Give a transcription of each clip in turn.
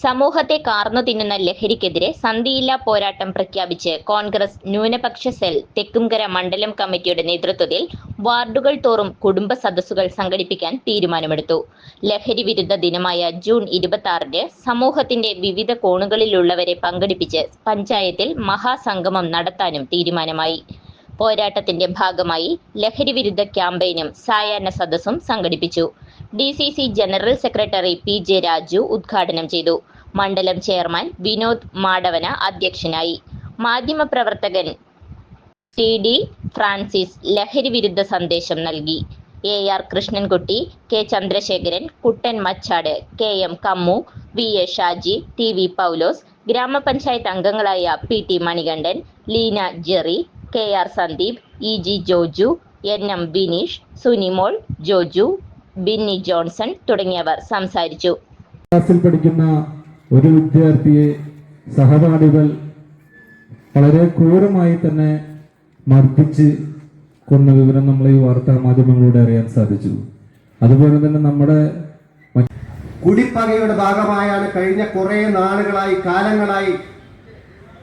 സമൂഹത്തെ കാർന്നു തിന്നുന്ന ലഹരിക്കെതിരെ സന്ധിയില്ലാ പോരാട്ടം പ്രഖ്യാപിച്ച് കോൺഗ്രസ് ന്യൂനപക്ഷ സെൽ തെക്കുംകര മണ്ഡലം കമ്മിറ്റിയുടെ നേതൃത്വത്തിൽ വാർഡുകൾ തോറും കുടുംബ സദസ്സുകൾ സംഘടിപ്പിക്കാൻ തീരുമാനമെടുത്തു. ലഹരി വിരുദ്ധ ദിനമായ ജൂൺ ഇരുപത്തി ആറിന് സമൂഹത്തിന്റെ വിവിധ കോണുകളിലുള്ളവരെ പങ്കെടുപ്പിച്ച് പഞ്ചായത്തിൽ മഹാസംഗമം നടത്താനും തീരുമാനമായി. പോരാട്ടത്തിന്റെ ഭാഗമായി ലഹരി വിരുദ്ധ ക്യാമ്പയിനും സായാഹ്ന സദസ്സും സംഘടിപ്പിച്ചു. D C C general secretary P J Raju ഉദ്ഘാടനം ചെയ്തു. മണ്ഡലം ചെയർമാൻ വിനോദ് മാടവന അധ്യക്ഷനായി. മാധ്യമപ്രവർത്തകൻ ടി ഡി ഫ്രാൻസിസ് ലഹരി വിരുദ്ധ സന്ദേശം നൽകി. A R Krishnankutty K Chandrasekharan Kuttan Machad K M Kammu V A Shaji T V Paulose ഗ്രാമപഞ്ചായത്ത് അംഗങ്ങളായ P T Manikandan Leena Jerry K R Sandeep E G Joju N M Bineesh Sunimol Joju Binny Johnson തുടങ്ങിയവർ സംസാരിച്ചു. ക്ലാസ്സിൽ പഠിക്കുന്ന ഒരു വിദ്യാർത്ഥിയെ സഹപാഠികൾ വളരെ ക്രൂരമായി തന്നെ മർദ്ദിച്ച് കൊന്ന വിവരം നമ്മൾ ഈ വാർത്താ മാധ്യമങ്ങളിലൂടെ അറിയാൻ സാധിച്ചു. അതുപോലെ തന്നെ നമ്മുടെ കുടിപ്പകയുടെ ഭാഗമായാണ് കഴിഞ്ഞ കുറെ നാളുകളായി കാലങ്ങളായി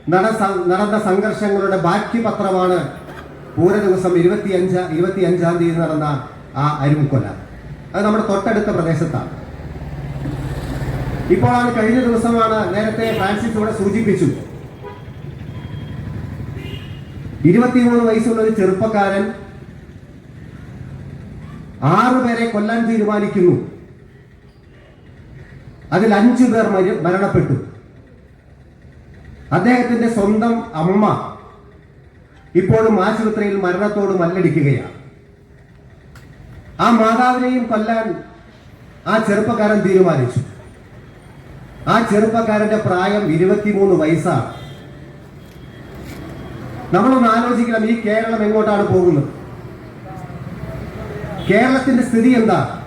നടന്ന സംഘർഷങ്ങളുടെ ബാക്കി പത്രമാണ് പൂര ദിവസം ഇരുപത്തിയഞ്ച് ഇരുപത്തിയഞ്ചാം തീയതി നടന്ന ആ അരുമുക്കൊല അത് നമ്മുടെ തൊട്ടടുത്ത പ്രദേശത്താണ്. ഇപ്പോഴാണ് കഴിഞ്ഞ ദിവസമാണ് നേരത്തെ ഫ്രാൻസിസ് ഇവിടെ സൂചിപ്പിച്ചു. ഇരുപത്തിമൂന്ന് വയസ്സുള്ള ഒരു ചെറുപ്പക്കാരൻ ആറുപേരെ കൊല്ലാൻ തീരുമാനിക്കുന്നു. അതിൽ അഞ്ചു പേർ മര- മരണപ്പെട്ടു. അദ്ദേഹത്തിന്റെ സ്വന്തം അമ്മ ഇപ്പോഴും ആശുപത്രിയിൽ മരണത്തോട് മല്ലടിക്കുകയാണ്. ആ മാതാവിനെയും കൊല്ലാൻ ആ ചെറുപ്പക്കാരൻ തീരുമാനിച്ചു. ആ ചെറുപ്പക്കാരന്റെ പ്രായം ഇരുപത്തിമൂന്ന് വയസ്സാണ്. നമ്മളൊന്ന് ആലോചിക്കണം ഈ കേരളം എങ്ങോട്ടാണ് പോകുന്നത്? കേരളത്തിന്റെ സ്ഥിതി എന്താ?